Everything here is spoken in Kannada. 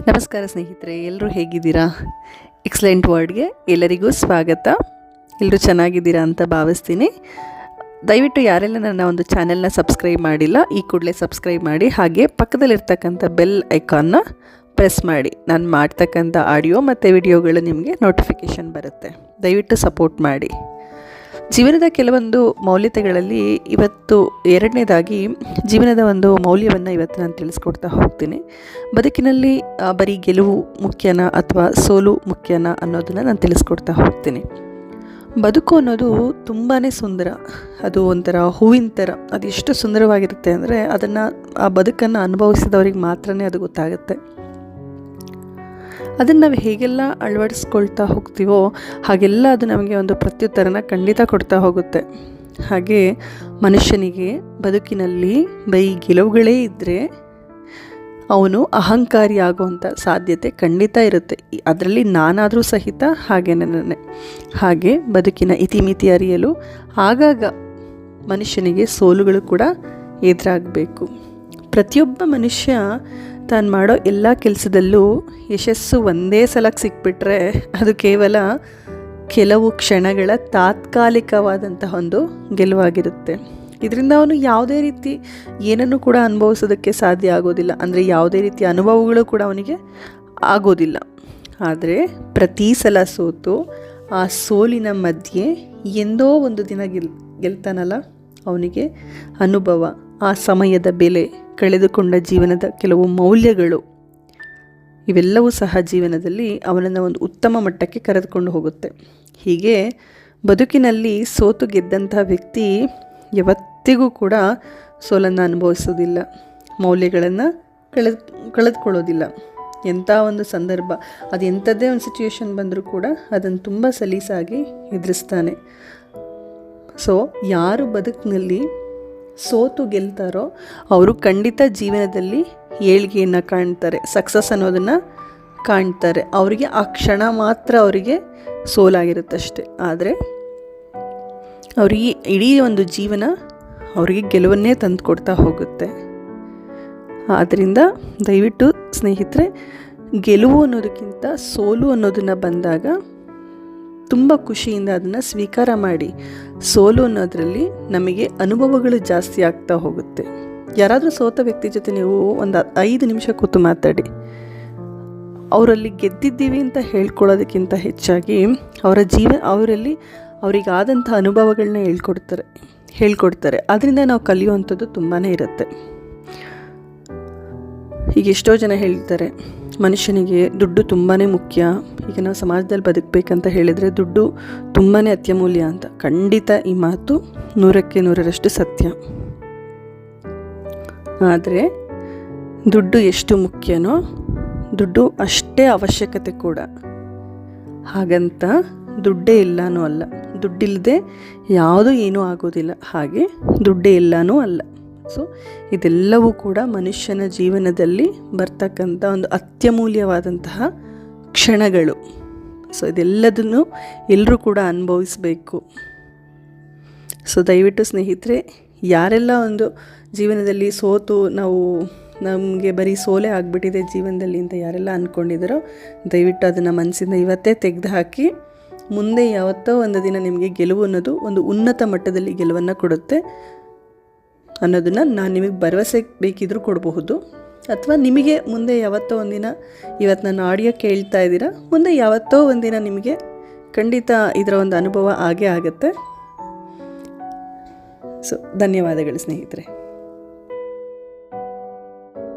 ನಮಸ್ಕಾರ ಸ್ನೇಹಿತರೆ ಎಲ್ಲರೂ ಹೇಗಿದ್ದೀರಾ? ಎಕ್ಸಲೆಂಟ್ ವರ್ಡ್ಗೆ ಎಲ್ಲರಿಗೂ ಸ್ವಾಗತ. ಎಲ್ಲರೂ ಚೆನ್ನಾಗಿದ್ದೀರಾ ಅಂತ ಭಾವಿಸ್ತೀನಿ. ದಯವಿಟ್ಟು ಯಾರೆಲ್ಲ ನನ್ನ ಒಂದು ಚಾನೆಲ್ನ ಸಬ್ಸ್ಕ್ರೈಬ್ ಮಾಡಿಲ್ಲ, ಈ ಕೂಡಲೇ ಸಬ್ಸ್ಕ್ರೈಬ್ ಮಾಡಿ, ಹಾಗೆ ಪಕ್ಕದಲ್ಲಿರ್ತಕ್ಕಂಥ ಬೆಲ್ ಐಕಾನ್ನ ಪ್ರೆಸ್ ಮಾಡಿ. ನಾನು ಮಾಡ್ತಕ್ಕಂಥ ಆಡಿಯೋ ಮತ್ತು ವಿಡಿಯೋಗಳು ನಿಮಗೆ ನೋಟಿಫಿಕೇಷನ್ ಬರುತ್ತೆ. ದಯವಿಟ್ಟು ಸಪೋರ್ಟ್ ಮಾಡಿ. ಜೀವನದ ಕೆಲವೊಂದು ಮೌಲ್ಯತೆಗಳಲ್ಲಿ ಇವತ್ತು ಎರಡನೇದಾಗಿ ಜೀವನದ ಒಂದು ಮೌಲ್ಯವನ್ನು ಇವತ್ತು ನಾನು ತಿಳಿಸ್ಕೊಡ್ತಾ ಹೋಗ್ತೀನಿ. ಬದುಕಿನಲ್ಲಿ ಬರೀ ಗೆಲುವು ಮುಖ್ಯನಾ ಅಥವಾ ಸೋಲು ಮುಖ್ಯನ ಅನ್ನೋದನ್ನು ನಾನು ತಿಳಿಸ್ಕೊಡ್ತಾ ಹೋಗ್ತೀನಿ. ಬದುಕು ಅನ್ನೋದು ತುಂಬಾ ಸುಂದರ. ಅದು ಒಂಥರ ಹೂವಿನ ಥರ. ಅದು ಎಷ್ಟು ಸುಂದರವಾಗಿರುತ್ತೆ ಅಂದರೆ ಅದನ್ನು, ಆ ಬದುಕನ್ನು ಅನುಭವಿಸಿದವ್ರಿಗೆ ಮಾತ್ರನೇ ಅದು ಗೊತ್ತಾಗುತ್ತೆ. ಅದನ್ನು ನಾವು ಹೇಗೆಲ್ಲ ಅಳವಡಿಸ್ಕೊಳ್ತಾ ಹೋಗ್ತೀವೋ ಹಾಗೆಲ್ಲ ಅದು ನಮಗೆ ಒಂದು ಪ್ರತ್ಯುತ್ತರನ ಖಂಡಿತ ಕೊಡ್ತಾ ಹೋಗುತ್ತೆ. ಹಾಗೆ ಮನುಷ್ಯನಿಗೆ ಬದುಕಿನಲ್ಲಿ ಬೈ ಗೆಲುವುಗಳೇ ಇದ್ದರೆ ಅವನು ಅಹಂಕಾರಿ ಆಗುವಂಥ ಸಾಧ್ಯತೆ ಖಂಡಿತ ಇರುತ್ತೆ. ಅದರಲ್ಲಿ ನಾನಾದರೂ ಸಹಿತ ಹಾಗೇನೇ ಹಾಗೆ ಬದುಕಿನ ಇತಿಮಿತಿ ಅರಿಯಲು ಆಗಾಗ ಮನುಷ್ಯನಿಗೆ ಸೋಲುಗಳು ಕೂಡ ಎದುರಾಗಬೇಕು. ಪ್ರತಿಯೊಬ್ಬ ಮನುಷ್ಯ ತಾನು ಮಾಡೋ ಎಲ್ಲ ಕೆಲಸದಲ್ಲೂ ಯಶಸ್ಸು ಒಂದೇ ಸಲಕ್ಕೆ ಸಿಕ್ಬಿಟ್ರೆ ಅದು ಕೇವಲ ಕೆಲವು ಕ್ಷಣಗಳ ತಾತ್ಕಾಲಿಕವಾದಂತಹ ಒಂದು ಗೆಲುವಾಗಿರುತ್ತೆ. ಇದರಿಂದ ಅವನು ಯಾವುದೇ ರೀತಿ ಏನನ್ನು ಕೂಡ ಅನುಭವಿಸೋದಕ್ಕೆ ಸಾಧ್ಯ ಆಗೋದಿಲ್ಲ. ಅಂದರೆ ಯಾವುದೇ ರೀತಿಯ ಅನುಭವಗಳು ಕೂಡ ಅವನಿಗೆ ಆಗೋದಿಲ್ಲ. ಆದರೆ ಪ್ರತಿ ಸಲ ಸೋತು ಆ ಸೋಲಿನ ಮಧ್ಯೆ ಎಂದೋ ಒಂದು ದಿನ ಗೆಲ್, ಗೆಲ್ತಾನಲ್ಲ ಅವನಿಗೆ ಅನುಭವ, ಆ ಸಮಯದ ಬೆಲೆ. ಕಳೆದುಕೊಂಡ ಜೀವನದ ಕೆಲವು ಮೌಲ್ಯಗಳು, ಇವೆಲ್ಲವೂ ಸಹ ಜೀವನದಲ್ಲಿ ಅವನನ್ನು ಒಂದು ಉತ್ತಮ ಮಟ್ಟಕ್ಕೆ ಕರೆದುಕೊಂಡು ಹೋಗುತ್ತೆ. ಹೀಗೆ ಬದುಕಿನಲ್ಲಿ ಸೋತು ಗೆದ್ದಂತಹ ವ್ಯಕ್ತಿ ಯಾವತ್ತಿಗೂ ಕೂಡ ಸೋಲನ್ನು ಅನುಭವಿಸೋದಿಲ್ಲ, ಮೌಲ್ಯಗಳನ್ನು ಕಳೆದು ಕಳೆದುಕೊಳ್ಳೋದಿಲ್ಲ. ಎಂಥ ಒಂದು ಸಂದರ್ಭ, ಅದು ಎಂಥದ್ದೇ ಒಂದು ಸಿಚುವೇಶನ್ ಬಂದರೂ ಕೂಡ ಅದನ್ನು ತುಂಬ ಸಲೀಸಾಗಿ ಎದುರಿಸ್ತಾನೆ. ಸೊ ಯಾರು ಬದುಕಿನಲ್ಲಿ ಸೋತು ಗೆಲ್ತಾರೋ ಅವರು ಖಂಡಿತ ಜೀವನದಲ್ಲಿ ಏಳಿಗೆಯನ್ನು ಕಾಣ್ತಾರೆ ಸಕ್ಸಸ್ ಅನ್ನೋದನ್ನು ಕಾಣ್ತಾರೆ. ಅವರಿಗೆ ಆ ಕ್ಷಣ ಮಾತ್ರ ಅವರಿಗೆ ಸೋಲಾಗಿರುತ್ತಷ್ಟೆ. ಆದರೆ ಅವರಿಗೆ ಇಡೀ ಒಂದು ಜೀವನ ಅವರಿಗೆ ಗೆಲುವನ್ನೇ ತಂದು ಕೊಡ್ತಾ ಹೋಗುತ್ತೆ. ಆದ್ದರಿಂದ ದಯವಿಟ್ಟು ಸ್ನೇಹಿತರೆ, ಗೆಲುವು ಅನ್ನೋದಕ್ಕಿಂತ ಸೋಲು ಅನ್ನೋದನ್ನು ಬಂದಾಗ ತುಂಬ ಖುಷಿಯಿಂದ ಅದನ್ನು ಸ್ವೀಕಾರ ಮಾಡಿ. ಸೋಲು ಅನ್ನೋದರಲ್ಲಿ ನಮಗೆ ಅನುಭವಗಳು ಜಾಸ್ತಿ ಆಗ್ತಾ ಹೋಗುತ್ತೆ. ಯಾರಾದರೂ ಸೋತ ವ್ಯಕ್ತಿ ಜೊತೆ ನೀವು ಒಂದು ಐದು ನಿಮಿಷ ಕೂತು ಮಾತಾಡಿ. ಅವರಲ್ಲಿ ಗೆದ್ದಿದ್ದೀವಿ ಅಂತ ಹೇಳ್ಕೊಳ್ಳೋದಕ್ಕಿಂತ ಹೆಚ್ಚಾಗಿ ಅವರ ಜೀವ, ಅವರಲ್ಲಿ ಅವರಿಗಾದಂಥ ಅನುಭವಗಳನ್ನ ಹೇಳ್ಕೊಡ್ತಾರೆ ಹೇಳ್ಕೊಡ್ತಾರೆ. ಅದರಿಂದ ನಾವು ಕಲಿಯುವಂಥದ್ದು ತುಂಬಾ ಇರುತ್ತೆ. ಈಗ ಎಷ್ಟೋ ಜನ ಹೇಳ್ತಾರೆ ಮನುಷ್ಯನಿಗೆ ದುಡ್ಡು ತುಂಬಾ ಮುಖ್ಯ. ಈಗ ನಾವು ಸಮಾಜದಲ್ಲಿ ಬದುಕಬೇಕಂತ ಹೇಳಿದರೆ ದುಡ್ಡು ತುಂಬಾ ಅತ್ಯಮೂಲ್ಯ ಅಂತ. ಖಂಡಿತ ಈ ಮಾತು ನೂರಕ್ಕೆ ನೂರರಷ್ಟು ಸತ್ಯ. ಆದರೆ ದುಡ್ಡು ಎಷ್ಟು ಮುಖ್ಯನೋ ದುಡ್ಡು ಅಷ್ಟೇ ಅವಶ್ಯಕತೆ ಕೂಡ. ಹಾಗಂತ ದುಡ್ಡೇ ಇಲ್ಲನೂ ಅಲ್ಲ. ದುಡ್ಡಿಲ್ಲದೆ ಯಾವುದೂ ಏನೂ ಆಗೋದಿಲ್ಲ. ಹಾಗೆ ದುಡ್ಡೇ ಇಲ್ಲನೂ ಅಲ್ಲ. ಸೊ ಇದೆಲ್ಲವೂ ಕೂಡ ಮನುಷ್ಯನ ಜೀವನದಲ್ಲಿ ಬರ್ತಕ್ಕಂಥ ಒಂದು ಅತ್ಯಮೂಲ್ಯವಾದಂತಹ ಕ್ಷಣಗಳು. ಸೊ ಇದೆಲ್ಲದನ್ನು ಎಲ್ಲರೂ ಕೂಡ ಅನುಭವಿಸಬೇಕು. ಸೊ ದಯವಿಟ್ಟು ಸ್ನೇಹಿತರೆ, ಯಾರೆಲ್ಲ ಒಂದು ಜೀವನದಲ್ಲಿ ಸೋತು ನಾವು ನಮಗೆ ಬರೀ ಸೋಲೆ ಆಗಿಬಿಟ್ಟಿದೆ ಜೀವನದಲ್ಲಿ ಅಂತ ಯಾರೆಲ್ಲ ಅಂದ್ಕೊಂಡಿದ್ದಾರೋ ದಯವಿಟ್ಟು ಅದನ್ನು ಮನಸ್ಸಿಂದ ಇವತ್ತೇ ತೆಗೆದು ಹಾಕಿ ಮುಂದೆ ಯಾವತ್ತೋ ಒಂದು ದಿನ ನಿಮಗೆ ಗೆಲುವು ಅನ್ನೋದು ಒಂದು ಉನ್ನತ ಮಟ್ಟದಲ್ಲಿ ಗೆಲುವನ್ನು ಕೊಡುತ್ತೆ. ಅನ್ನೋದನ್ನು ನಾನು ನಿಮಗೆ ಭರವಸೆ ಬೇಕಿದ್ರೂ ಕೊಡಬಹುದು. ಅಥವಾ ನಿಮಗೆ ಮುಂದೆ ಯಾವತ್ತೋ ಒಂದಿನ ಇವತ್ತು ನಾನು ಆಡಿಯೋ ಕೇಳ್ತಾ ಇದ್ದೀರಾ, ಮುಂದೆ ಯಾವತ್ತೋ ಒಂದಿನ ನಿಮಗೆ ಖಂಡಿತ ಇದರ ಒಂದು ಅನುಭವ ಆಗೇ ಆಗುತ್ತೆ. ಸೊ ಧನ್ಯವಾದಗಳು ಸ್ನೇಹಿತರೆ.